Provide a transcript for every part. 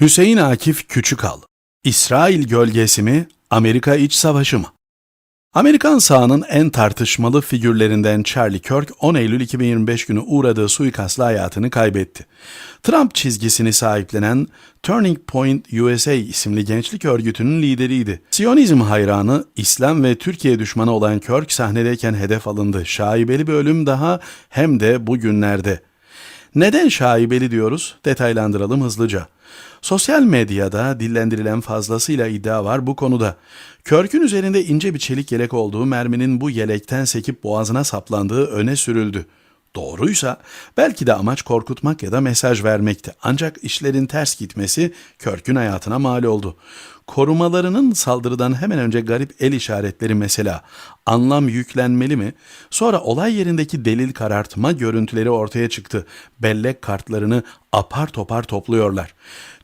Hüseyin Akif Küçükal İsrail gölgesi mi, Amerika iç savaşı mı? Amerikan sağının en tartışmalı figürlerinden Charlie Kirk 10 Eylül 2025 günü uğradığı suikastla hayatını kaybetti. Trump çizgisini sahiplenen Turning Point USA isimli gençlik örgütünün lideriydi. Siyonizm hayranı, İslam ve Türkiye düşmanı olan Kirk sahnedeyken hedef alındı. Şaibeli bir ölüm daha hem de bugünlerde. Neden şaibeli diyoruz? Detaylandıralım hızlıca. Sosyal medyada dillendirilen fazlasıyla iddia var bu konuda. Körkün üzerinde ince bir çelik yelek olduğu merminin bu yelekten sekip boğazına saplandığı öne sürüldü. Doğruysa belki de amaç korkutmak ya da mesaj vermekti. Ancak işlerin ters gitmesi Körk'ün hayatına mal oldu. Korumalarının saldırıdan hemen önce garip el işaretleri mesela anlam yüklenmeli mi? Sonra olay yerindeki delil karartma görüntüleri ortaya çıktı. Bellek kartlarını apar topar topluyorlar.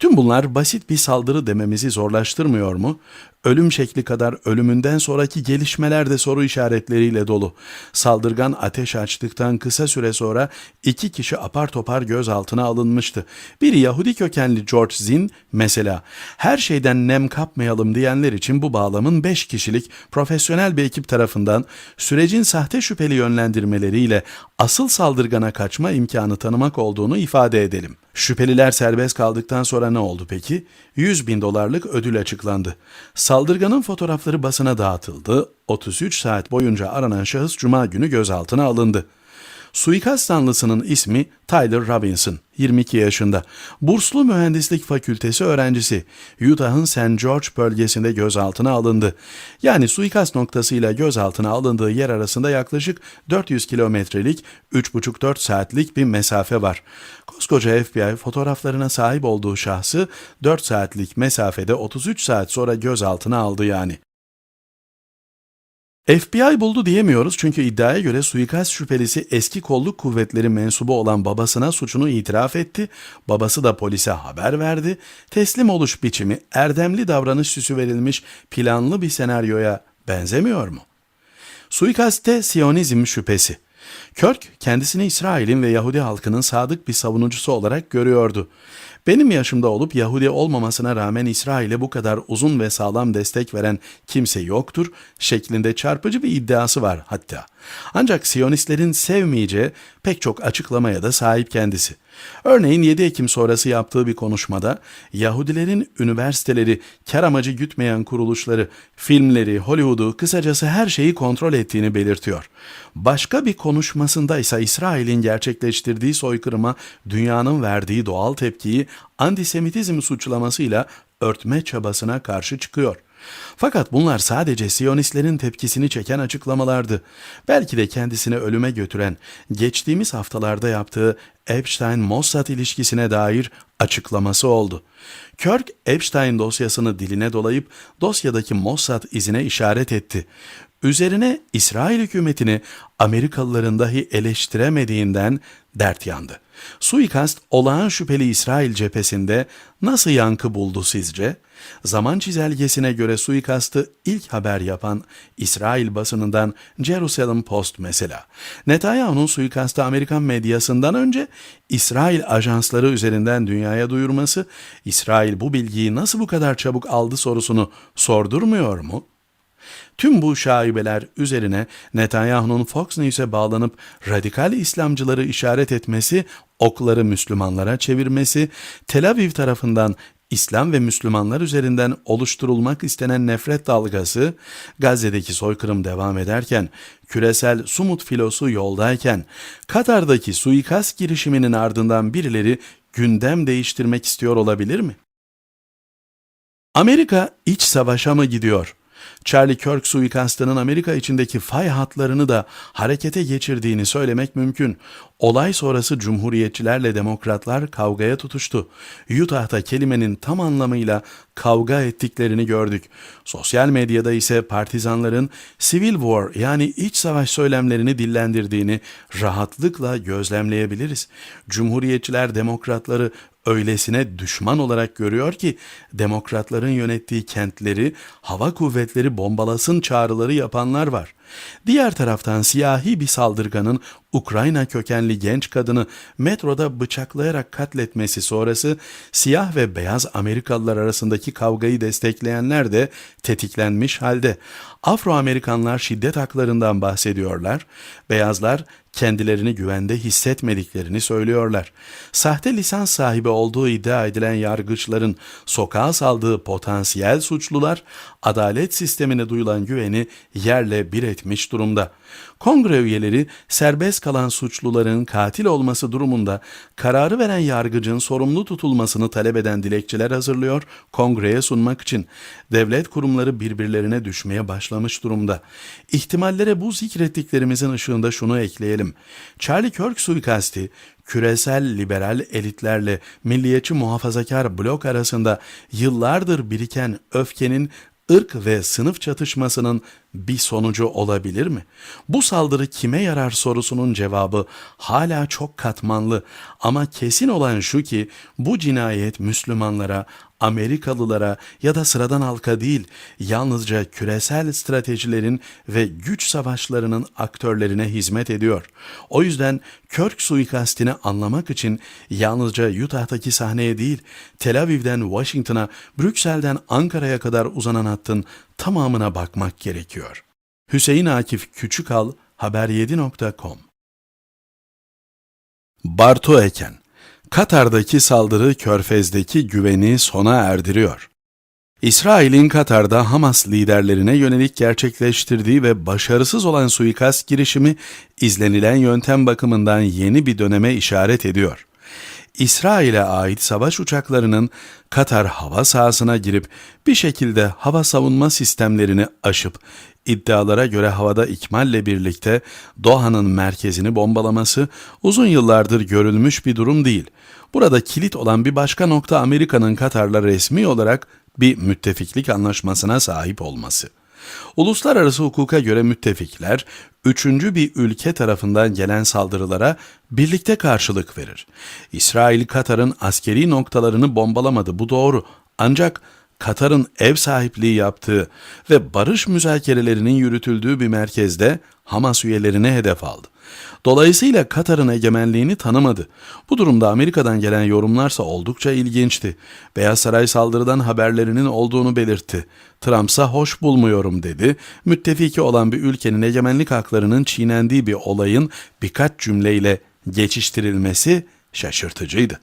Tüm bunlar basit bir saldırı dememizi zorlaştırmıyor mu? Ölüm şekli kadar ölümünden sonraki gelişmeler de soru işaretleriyle dolu. Saldırgan ateş açtıktan kısa süre sonra iki kişi apar topar gözaltına alınmıştı. Biri Yahudi kökenli George Zinn mesela. Her şeyden nem kapmayalım diyenler için bu bağlamın 5 kişilik profesyonel bir ekip tarafından sürecin sahte şüpheli yönlendirmeleriyle asıl saldırgana kaçma imkanı tanımak olduğunu ifade edelim. Şüpheliler serbest kaldıktan sonra ne oldu peki? 100 bin dolarlık ödül açıklandı. Saldırganın fotoğrafları basına dağıtıldı. 33 saat boyunca aranan şahıs cuma günü gözaltına alındı. Suikast zanlısının ismi Tyler Robinson, 22 yaşında. Burslu Mühendislik Fakültesi öğrencisi. Utah'ın St. George bölgesinde gözaltına alındı. Yani suikast noktasıyla gözaltına alındığı yer arasında yaklaşık 400 kilometrelik 3,5-4 saatlik bir mesafe var. Koskoca FBI fotoğraflarına sahip olduğu şahsı 4 saatlik mesafede 33 saat sonra gözaltına aldı yani. FBI buldu diyemiyoruz çünkü iddiaya göre suikast şüphelisi eski kolluk kuvvetleri mensubu olan babasına suçunu itiraf etti. Babası da polise haber verdi. Teslim oluş biçimi erdemli davranış süsü verilmiş planlı bir senaryoya benzemiyor mu? Suikaste Siyonizm şüphesi. Kirk kendisini İsrail'in ve Yahudi halkının sadık bir savunucusu olarak görüyordu. Benim yaşımda olup Yahudi olmamasına rağmen İsrail'e bu kadar uzun ve sağlam destek veren kimse yoktur şeklinde çarpıcı bir iddiası var hatta. Ancak Siyonistlerin sevmeyeceği pek çok açıklamaya da sahip kendisi. Örneğin 7 Ekim sonrası yaptığı bir konuşmada Yahudilerin üniversiteleri, kar amacı gütmeyen kuruluşları, filmleri, Hollywood'u kısacası her şeyi kontrol ettiğini belirtiyor. Başka bir konuşmasında ise İsrail'in gerçekleştirdiği soykırıma dünyanın verdiği doğal tepkiyi antisemitizm suçlamasıyla örtme çabasına karşı çıkıyor. Fakat bunlar sadece Siyonistlerin tepkisini çeken açıklamalardı. Belki de kendisini ölüme götüren, geçtiğimiz haftalarda yaptığı Epstein-Mossad ilişkisine dair açıklaması oldu. Kirk, Epstein dosyasını diline dolayıp dosyadaki Mossad izine işaret etti. Üzerine İsrail hükümetini Amerikalıların dahi eleştiremediğinden dert yandı. Suikast olağan şüpheli İsrail cephesinde nasıl yankı buldu sizce? Zaman çizelgesine göre suikastı ilk haber yapan İsrail basınından Jerusalem Post mesela. Netanyahu'nun suikastı Amerikan medyasından önce İsrail ajansları üzerinden dünyaya duyurması, İsrail bu bilgiyi nasıl bu kadar çabuk aldı sorusunu sordurmuyor mu? Tüm bu şaibeler üzerine Netanyahu'nun Fox News'e bağlanıp radikal İslamcıları işaret etmesi, okları Müslümanlara çevirmesi, Tel Aviv tarafından İslam ve Müslümanlar üzerinden oluşturulmak istenen nefret dalgası, Gazze'deki soykırım devam ederken, küresel Sumut filosu yoldayken, Katar'daki suikast girişiminin ardından birileri gündem değiştirmek istiyor olabilir mi? Amerika iç savaşa mı gidiyor? Charlie Kirk suikastının Amerika içindeki fay hatlarını da harekete geçirdiğini söylemek mümkün. Olay sonrası cumhuriyetçilerle demokratlar kavgaya tutuştu. Utah'ta kelimenin tam anlamıyla kavga ettiklerini gördük. Sosyal medyada ise partizanların Civil War yani iç savaş söylemlerini dillendirdiğini rahatlıkla gözlemleyebiliriz. Cumhuriyetçiler demokratları öylesine düşman olarak görüyor ki demokratların yönettiği kentleri hava kuvvetleri bombalasın çağrıları yapanlar var. Diğer taraftan siyahi bir saldırganın Ukrayna kökenli genç kadını metroda bıçaklayarak katletmesi sonrası siyah ve beyaz Amerikalılar arasındaki kavgayı destekleyenler de tetiklenmiş halde. Afro-Amerikanlar şiddet haklarından bahsediyorlar, beyazlar kendilerini güvende hissetmediklerini söylüyorlar. Sahte lisans sahibi olduğu iddia edilen yargıçların sokağa saldığı potansiyel suçlular adalet sistemine duyulan güveni yerle bir etmiş durumda. Kongre üyeleri serbest kalan suçluların katil olması durumunda kararı veren yargıcın sorumlu tutulmasını talep eden dilekçeler hazırlıyor kongreye sunmak için. Devlet kurumları birbirlerine düşmeye başlamış durumda. İhtimallere bu zikrettiklerimizin ışığında şunu ekleyelim. Charlie Kirk suikasti küresel liberal elitlerle milliyetçi muhafazakar blok arasında yıllardır biriken öfkenin ırk ve sınıf çatışmasının bir sonucu olabilir mi? Bu saldırı kime yarar sorusunun cevabı hala çok katmanlı ama kesin olan şu ki bu cinayet Müslümanlara, Amerikalılara ya da sıradan halka değil, yalnızca küresel stratejilerin ve güç savaşlarının aktörlerine hizmet ediyor. O yüzden Kirk suikastini anlamak için yalnızca Utah'taki sahneye değil, Tel Aviv'den Washington'a, Brüksel'den Ankara'ya kadar uzanan hattın tamamına bakmak gerekiyor. Hüseyin Akif Küçükal, haber7.com Bartu Eken Katar'daki saldırı Körfez'deki güveni sona erdiriyor. İsrail'in Katar'da Hamas liderlerine yönelik gerçekleştirdiği ve başarısız olan suikast girişimi izlenilen yöntem bakımından yeni bir döneme işaret ediyor. İsrail'e ait savaş uçaklarının Katar hava sahasına girip bir şekilde hava savunma sistemlerini aşıp iddialara göre havada ikmalle birlikte Doha'nın merkezini bombalaması uzun yıllardır görülmüş bir durum değil. Burada kilit olan bir başka nokta Amerika'nın Katar'la resmi olarak bir müttefiklik anlaşmasına sahip olması. Uluslararası hukuka göre müttefikler, üçüncü bir ülke tarafından gelen saldırılara birlikte karşılık verir. İsrail, Katar'ın askeri noktalarını bombalamadı, bu doğru. Ancak Katar'ın ev sahipliği yaptığı ve barış müzakerelerinin yürütüldüğü bir merkezde Hamas üyelerini hedef aldı. Dolayısıyla Katar'ın egemenliğini tanımadı. Bu durumda Amerika'dan gelen yorumlarsa oldukça ilginçti. Beyaz Saray saldırıdan haberlerinin olduğunu belirtti. Trump'sa hoş bulmuyorum dedi. Müttefiki olan bir ülkenin egemenlik haklarının çiğnendiği bir olayın birkaç cümleyle geçiştirilmesi şaşırtıcıydı.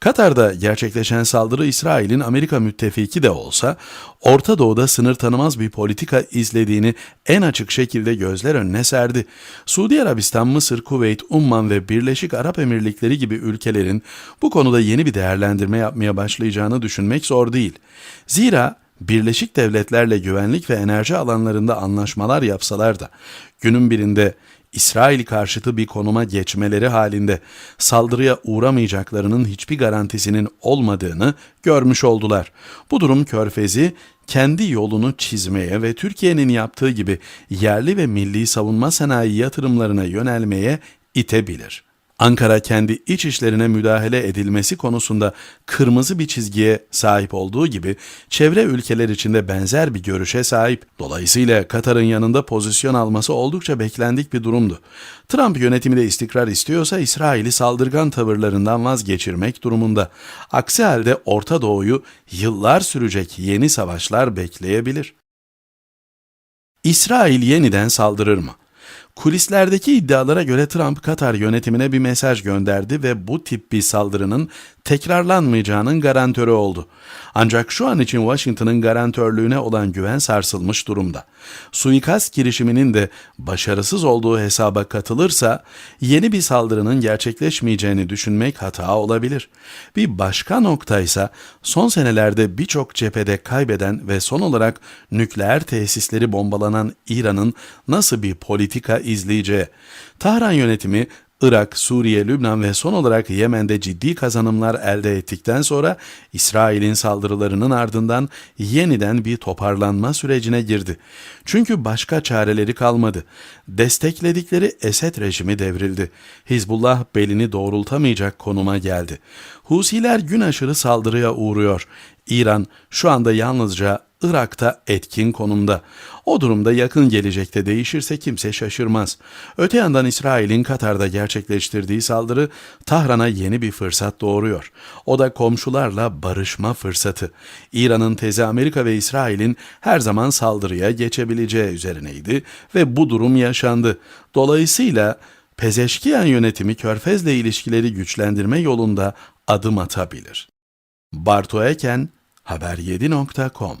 Katar'da gerçekleşen saldırı İsrail'in Amerika müttefiki de olsa Orta Doğu'da sınır tanımaz bir politika izlediğini en açık şekilde gözler önüne serdi. Suudi Arabistan, Mısır, Kuveyt, Umman ve Birleşik Arap Emirlikleri gibi ülkelerin bu konuda yeni bir değerlendirme yapmaya başlayacağını düşünmek zor değil. Zira Birleşik Devletler'le güvenlik ve enerji alanlarında anlaşmalar yapsalar da günün birinde İsrail karşıtı bir konuma geçmeleri halinde saldırıya uğramayacaklarının hiçbir garantisinin olmadığını görmüş oldular. Bu durum Körfez'i kendi yolunu çizmeye ve Türkiye'nin yaptığı gibi yerli ve milli savunma sanayi yatırımlarına yönelmeye itebilir.'' Ankara kendi iç işlerine müdahale edilmesi konusunda kırmızı bir çizgiye sahip olduğu gibi çevre ülkeler içinde benzer bir görüşe sahip. Dolayısıyla Katar'ın yanında pozisyon alması oldukça beklendik bir durumdu. Trump yönetimi de istikrar istiyorsa İsrail'i saldırgan tavırlarından vazgeçirmek durumunda. Aksi halde Orta Doğu'yu yıllar sürecek yeni savaşlar bekleyebilir. İsrail yeniden saldırır mı? Kulislerdeki iddialara göre Trump Katar yönetimine bir mesaj gönderdi ve bu tip bir saldırının tekrarlanmayacağının garantörü oldu. Ancak şu an için Washington'ın garantörlüğüne olan güven sarsılmış durumda. Suikast girişiminin de başarısız olduğu hesaba katılırsa yeni bir saldırının gerçekleşmeyeceğini düşünmek hata olabilir. Bir başka nokta ise son senelerde birçok cephede kaybeden ve son olarak nükleer tesisleri bombalanan İran'ın nasıl bir politika izleyeceği. Tahran yönetimi Irak, Suriye, Lübnan ve son olarak Yemen'de ciddi kazanımlar elde ettikten sonra İsrail'in saldırılarının ardından yeniden bir toparlanma sürecine girdi. Çünkü başka çareleri kalmadı. Destekledikleri Esed rejimi devrildi. Hizbullah belini doğrultamayacak konuma geldi. Husiler gün aşırı saldırıya uğruyor. İran şu anda yalnızca Irak'ta etkin konumda. O durumda yakın gelecekte değişirse kimse şaşırmaz. Öte yandan İsrail'in Katar'da gerçekleştirdiği saldırı Tahran'a yeni bir fırsat doğuruyor. O da komşularla barışma fırsatı. İran'ın tezi Amerika ve İsrail'in her zaman saldırıya geçebileceği üzerineydi ve bu durum yaşandı. Dolayısıyla Pezeşkiyan yönetimi Körfez'le ilişkileri güçlendirme yolunda adım atabilir. Bartu Eken, Haber7.com